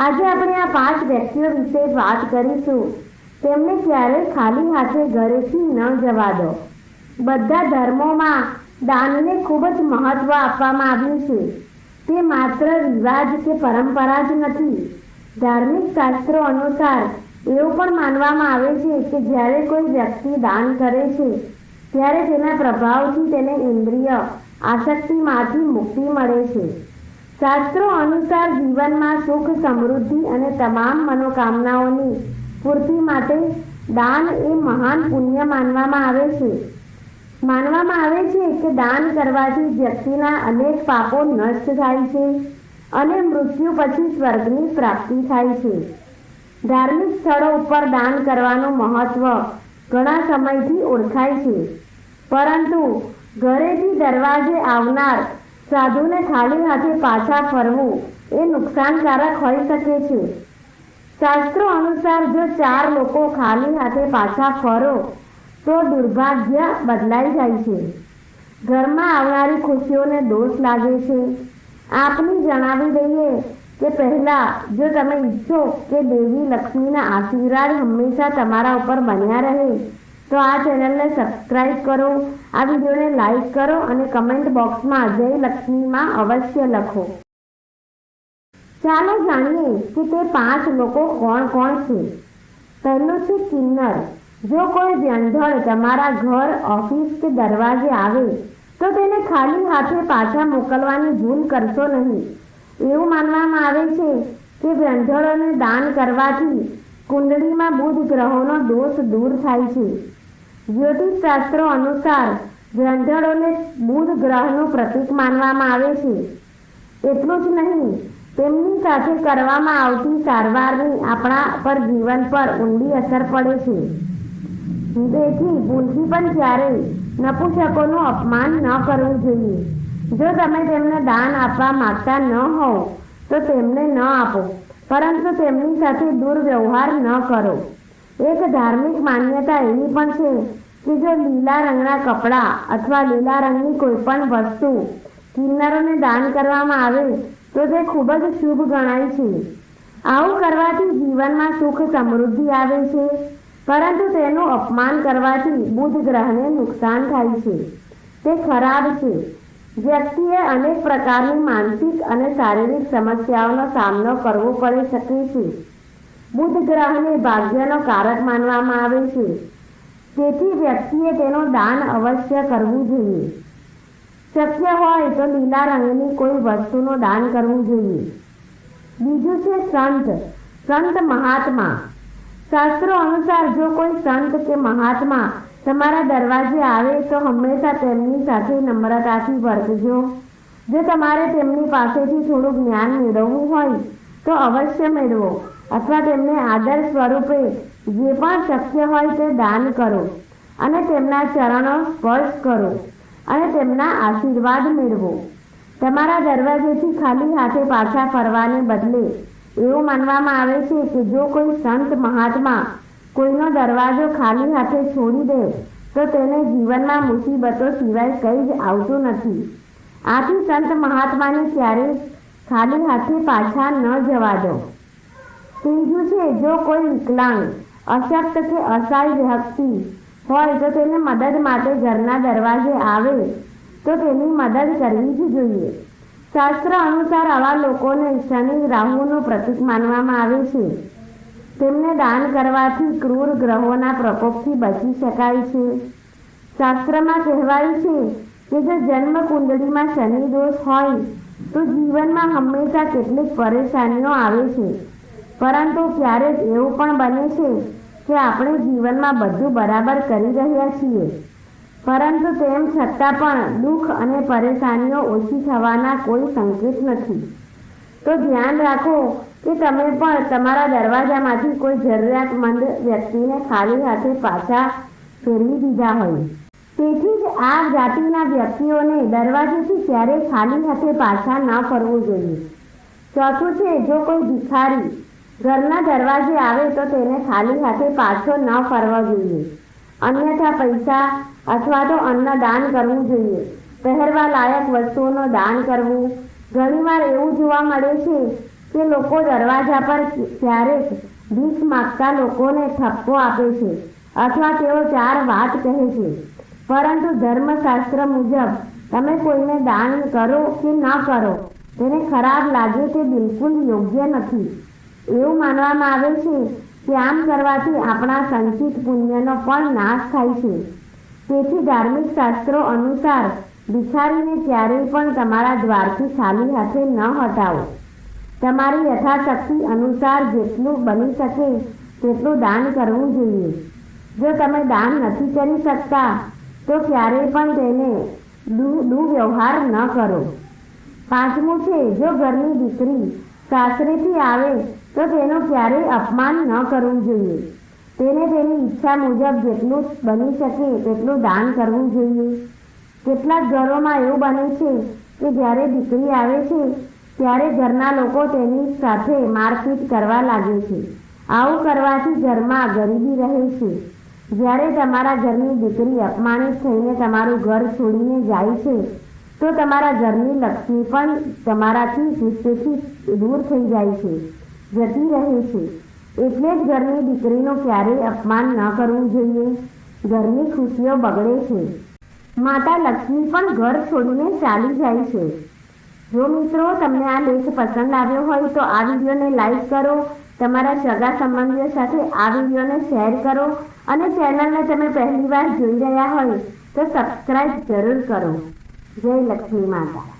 આજે આપણે આ પાંચ વ્યક્તિઓ વિશે વાત કરીશું. તેમને ક્યારેય ખાલી હાથે ઘરેથી ન જવા દો. બધા ધર્મોમાં દાનને ખૂબ જ મહત્વ આપવામાં આવ્યું છે. તે માત્ર રિવાજ કે પરંપરા જ નથી. ધાર્મિક શાસ્ત્રો અનુસાર એવું પણ માનવામાં આવે છે કે જ્યારે કોઈ વ્યક્તિ દાન કરે છે, ત્યારે તેના પ્રભાવથી તેને ઇન્દ્રિય આસક્તિમાંથી મુક્તિ મળે છે. શાસ્ત્રો અનુસાર જીવનમાં સુખ, સમૃદ્ધિ અને તમામ મનોકામનાઓની પૂર્તિ માટે દાન એ મહાન પુણ્ય માનવામાં આવે છે. માનવામાં આવે છે કે દાન કરવાથી વ્યક્તિના અનેક પાપો નષ્ટ થાય છે અને મૃત્યુ પછી સ્વર્ગની પ્રાપ્તિ થાય છે. ધાર્મિક સ્થળો ઉપર દાન કરવાનું મહત્વ ઘણા સમયથી ઓળખાય છે. પરંતુ ઘરેથી દરવાજે આવનાર સાધુને ખાલી હાથે પાછા ફરવું એ નુકસાનકારક હોઈ શકે છે. શાસ્ત્રો અનુસાર જો ચાર લોકો ખાલી હાથે પાછા ફરો, તો દુર્ભાગ્ય બદલાઈ જાય છે. ઘરમાં આવનારી ખુશીઓને દોષ લાગે છે. આપને જણાવી દઈએ કે પહેલાં જો તમે ઈચ્છો કે દેવી લક્ષ્મીના આશીર્વાદ હંમેશા તમારા ઉપર બન્યા રહે તો આ ચેનલને સબસ્ક્રાઇબ કરો, આ વિડીયોને લાઈક કરો અને કમેન્ટ બોક્સમાં જય લક્ષ્મીમાં અવશ્ય લખો. ચાલો જાણીએ કે તે પાંચ લોકો કોણ કોણ છે. પહેલું છે કિન્નર. જો કોઈ વ્યંઢળ તમારા ઘર, ઓફિસ કે દરવાજે આવે, તો તેને ખાલી હાથે પાછા મોકલવાની ભૂલ કરશો નહીં. એવું માનવામાં આવે છે કે વ્યંઢળોને દાન કરવાથી કુંડળીમાં બુધ ગ્રહોનો દોષ દૂર થાય છે. જ્યોતિષ શાસ્ત્રો અનુસાર ગ્રંથળોને બુધ ગ્રહનું પ્રતીક માનવામાં આવે છે. એટલું જ નહીં, તેમની સાથે કરવામાં આવતી સારવારની આપણા પર જીવન પર ઊંડી અસર પડે છે. તેથી ભૂલથી પણ ક્યારેય નપુસકોનું અપમાન ન કરવું જોઈએ. જો તમે તેમને દાન આપવા માંગતા ન હોવ, તો તેમને ન આપો, પરંતુ તેમની સાથે દુર્વ્યવહાર ન કરો. એક ધાર્મિક માન્યતા એવી પણ છે કે જો લીલા રંગના કપડાં અથવા લીલા રંગની કોઈ પણ વસ્તુ કિન્નરોને દાન કરવામાં આવે, તો તે ખૂબ જ શુભ ગણાય છે. આવું કરવાથી જીવનમાં સુખ સમૃદ્ધિ આવે છે, પરંતુ તેનું અપમાન કરવાથી બુધ ગ્રહને નુકસાન થાય છે. તે ખરાબ છે. વ્યક્તિએ અનેક પ્રકારની માનસિક અને શારીરિક સમસ્યાઓનો સામનો કરવો પડી શકે છે. બુધ ગ્રહને ભાગ્યનો કારક માનવામાં આવે છે. તેથી વ્યક્તિએ તેનું દાન અવશ્ય કરવું જોઈએ. શક્ય હોય તો લીલા રંગની કોઈ વસ્તુનું દાન કરવું જોઈએ. બીજું છે સંત. સંત મહાત્મા. શાસ્ત્રો અનુસાર જો કોઈ સંત કે મહાત્મા તમારા દરવાજે આવે તો હંમેશા તેમની સાથે નમ્રતાથી વર્તજો. જો તમારે તેમની પાસેથી થોડું જ્ઞાન મેળવવું હોય તો અવશ્ય મેળવો. અથવા તેમને આદર સ્વરૂપે જે પણ શક્ય હોય તે દાન કરો અને તેમના ચરણો સ્પર્શ કરો અને તેમના આશીર્વાદ મેળવો. તમારા દરવાજેથી ખાલી હાથે પાછા ફરવાને બદલે એવું માનવામાં આવે છે કે જો કોઈ સંત મહાત્મા કોઈનો દરવાજો ખાલી હાથે છોડી દે, તો તેને જીવનમાં મુસીબતો સિવાય કંઈ જ આવતું નથી. આથી સંત મહાત્માને ક્યારેય ખાલી હાથે પાછા ન જવા દો. ત્રીજું છે જો કોઈ વિકલાંગ અશક્ત કે અસહાય વ્યક્તિ હોય તો તેને મદદ માટે ઘરના દરવાજે આવે, તો તેની મદદ કરવી જ જોઈએ. શાસ્ત્ર અનુસાર આવા લોકોને શનિ રાહુનું પ્રતીક માનવામાં આવે છે. તેમને દાન કરવાથી ક્રૂર ગ્રહોના પ્રકોપથી બચી શકાય છે. શાસ્ત્રમાં કહેવાયું છે કે જો જન્મ કુંડળીમાં શનિ દોષ હોય, તો જીવનમાં હંમેશા કેટલીક પરેશાનીઓ આવે છે. પરંતુ ક્યારેક એવું પણ બને છે કે આપણે જીવનમાં બધું બરાબર કરી રહ્યા છીએ. પરંતુ તેમ છતાં પણ દુઃખ અને પરેશાનીઓ ઓછી થવાના કોઈ સંકેત નથી. તો ધ્યાન રાખો કે તમે પણ તમારા દરવાજામાંથી કોઈ જરૂરિયાતમંદ વ્યક્તિને ખાલી હાથે પાછા ફેરવી દીધા હોય. તેથી જ આ જાતિના વ્યક્તિઓને દરવાજેથી ક્યારેય ખાલી હાથે પાછા ન ફરવું જોઈએ. ચોથું છે, જો કોઈ ભિખારી ઘરના દરવાજે આવે તો તેને ખાલી હાથે પાછો ન ફરવો જોઈએ. અન્યથા પૈસા અથવા તો અન્ન દાન કરવું જોઈએ. પહેરવા લાયક વસ્તુઓનું દાન કરવું. ઘણીવાર એવું જોવા મળે છે કે લોકો દરવાજા પર ક્યારેક ભીખ માગતા લોકોને ઠપકો આપે છે અથવા તેઓ ચાર વાત કહે છે. પરંતુ ધર્મશાસ્ત્ર મુજબ તમે કોઈને દાન કરો કે ન કરો, તેને ખરાબ લાગે તે બિલકુલ યોગ્ય નથી. એવું માનવામાં આવે છે કે આમ કરવાથી આપણા સંચિત પુણ્યનો પણ નાશ થાય છે. તેથી ધાર્મિક શાસ્ત્રો અનુસાર ભિખારીને ક્યારેય પણ તમારા દ્વારથી ખાલી હાથે ન હટાવો. તમારી યથાશક્તિ અનુસાર જેટલું બની શકે તેટલું દાન કરવું જોઈએ. જો તમે દાન નથી કરી શકતા, તો ક્યારેય પણ તેને દુર્વ્યવહાર ન કરો. પાંચમું છે, જો ઘરની દીકરી સાસરેથી આવે તો તેનું ક્યારેય અપમાન ન કરવું જોઈએ. તેને તેની ઈચ્છા મુજબ જેટલું બની શકે તેટલું દાન કરવું જોઈએ. કેટલાક ઘરોમાં એવું બને છે કે જ્યારે દીકરી આવે છે, ત્યારે ઘરના લોકો તેની સાથે મારપીટ કરવા લાગે છે. આવું કરવાથી ઘરમાં ગરીબી રહે છે. જ્યારે તમારા ઘરની દીકરી અપમાનિત થઈને તમારું ઘર છોડીને જાય છે, તો તમારા ઘરની લક્ષ્મી પણ તમારાથી દૂર થઈ જાય છે. જતી રહે છે. એટલે જ ઘરની દીકરીનું ક્યારેય અપમાન ન કરવું જોઈએ. ઘરની ખુશીઓ બગડે છે. માતા લક્ષ્મી પણ ઘર છોડીને ચાલી જાય છે. જો મિત્રો તમને આ લેખ પસંદ આવ્યો હોય તો આ વિડીયોને લાઈક કરો, તમારા સગા સંબંધીઓ સાથે આ વિડીયોને શેર કરો અને ચેનલને તમે પહેલી વાર જોઈ રહ્યા હોય તો સબસ્ક્રાઈબ જરૂર કરો. જય લક્ષ્મી માતા.